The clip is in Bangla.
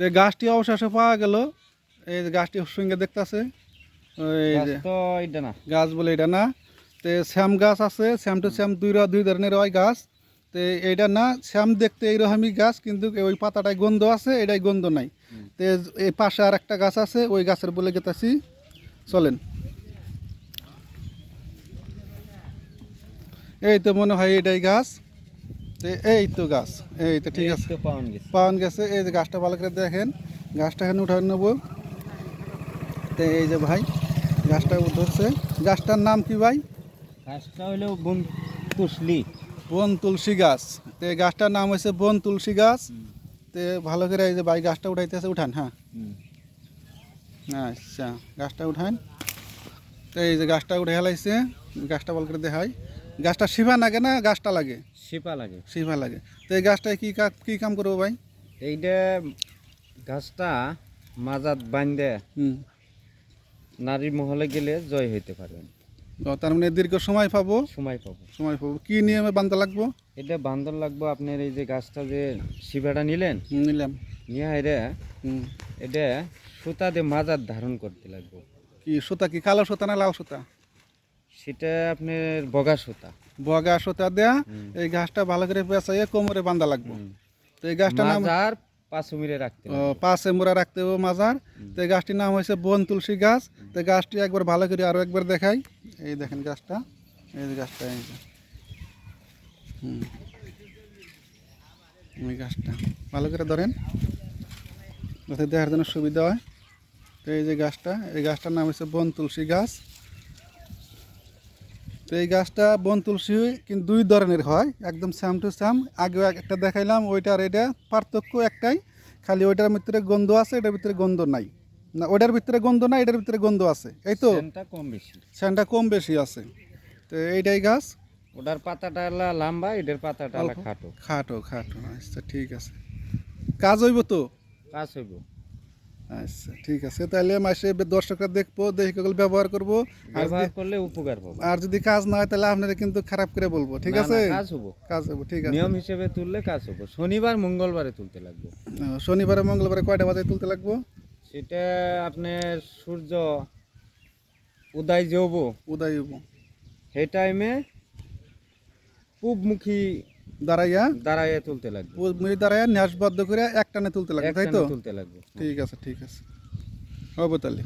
তো গাছটি অবশেষে পাওয়া গেল। এই গাছটি সঙ্গে দেখতেছে। গাছ এটা বলে এটা না। তো শ্যাম গাছ আছে শ্যাম টু শ্যাম দুই দুই ধরনের হয় গাছ। তো এইটা না শ্যাম দেখতে এইরকমই গাছ কিন্তু ওই পাতাটায় গন্ধ আছে এটাই গন্ধ নাই। তো এই পাশে আর একটা গাছ আছে ওই গাছের বলে গেতাছি। চলেন। এই তো মনে হয় এটাই গাছ। এই তো গাছ এই তো ঠিক আছে। পাওয়ান গেছে। এই যে গাছটা ভালো করে দেখেন গাছটা এখানে উঠায় নেব। তো এই যে ভাই গাছটা ধরছে গাছটার নাম কি ভাই? গাছটা হলো বন তুসলি বন তুলসী গাছ। তো এই গাছটার নাম হয়েছে বন তুলসী গাছ। তো ভালো করে এই যে ভাই গাছটা উঠাইতেছে উঠান হ্যাঁ। আচ্ছা গাছটা উঠান। তো এই যে গাছটা উঠে হেলাইছে গাছটা ভালো করে দেখাই। গাছটা শিফা লাগে না গাছটা লাগে? শিপা লাগে। শিফা লাগে। তো এই গাছটায় কি কাজ কি কাম করব ভাই? এইটা গাছটা মাজাত বান্ধে হুম। নারী মহলে গেলে জয় হইতে পারবেন। তো তার মানে দীর্ঘ সময় পাবো? সময় পাবো। সময় পাবো। কি নিয়মে বান্ধা লাগবো? এটা বান্দর লাগবো আপনার এই যে গাছটা যে শিবাটা নিলেন? নিলাম। নিয়ে এটা হুম। এটা সুতা দিয়ে মাজার ধারণ করতে লাগবো। কি সুতা কি কালো সুতা না লাল সুতা? সেটা আপনার বগা সুতা। বগা সুতা দেয়া এই গাছটা ভালো করে পেঁচাইয়ে কোমরে বান্ধা লাগবে। তো এই গাছটার নাম মাজার পাঁচ রাখতে। পাশে মোড়া রাখতে হবে মাজার। তো এই গাছটির নাম হয়েছে বন তুলসী গাছ। তো গাছটি একবার ভালো করে আরও একবার দেখাই। এই দেখেন গাছটা এই গাছটা এই হুম। এই গাছটা ভালো করে ধরেন। যাতে দেখার জন্য সুবিধা হয়। তো এই যে গাছটা এই গাছটার নাম হচ্ছে বন তুলসী গাছ। তো এই গাছটা বন তুলসী কিন্তু দুই ধরনের হয় একদম স্যাম টু স্যাম আগেও একটা দেখাইলাম ওইটা আর এটা পার্থক্য একটাই খালি ওইটার ভিতরে গন্ধ আছে এটার ভিতরে গন্ধ নাই। না ওইটার ভিতরে গন্ধ নাই এটার ভিতরে গন্ধ আছে এই তো? কম বেশি। স্যানটা কম বেশি আছে। তো এইটাই গাছ? ওটার পাতাটা লম্বা এটার পাতাটা খাটো। খাটো খাটো আচ্ছা ঠিক আছে। কাজ হইব তো? কাজ হইব। আচ্ছা ঠিক আছে। তাহলে মাসে দর্শকরা দেখব দেখে ব্যবহার করব। আর ব্যবহার করলে উপকার পাবো। আর যদি কাজ না হয় তাহলে আপনারা কিন্তু খারাপ করে বলব ঠিক আছে? কাজ হব। কাজ হব ঠিক আছে। নিয়ম হিসেবে তুললে কাজ হব। শনিবার মঙ্গলবারে তুলতে লাগবে। শনিবারে মঙ্গলবারে কয়টা বাজে তুলতে লাগবো? সেটা আপনার সূর্য উদয় যাব উদয় হইব সেই টাইমে পূবমুখী দাঁড়াইয়া দাঁড়াইয়া তুলতে লাগবে। মুড়ি দাঁড়াইয়া ন্যাসবদ্ধ করে একটানে তুলতে লাগবে তাই তো? তুলতে লাগবে। ঠিক আছে ঠিক আছে। হব তাহলে।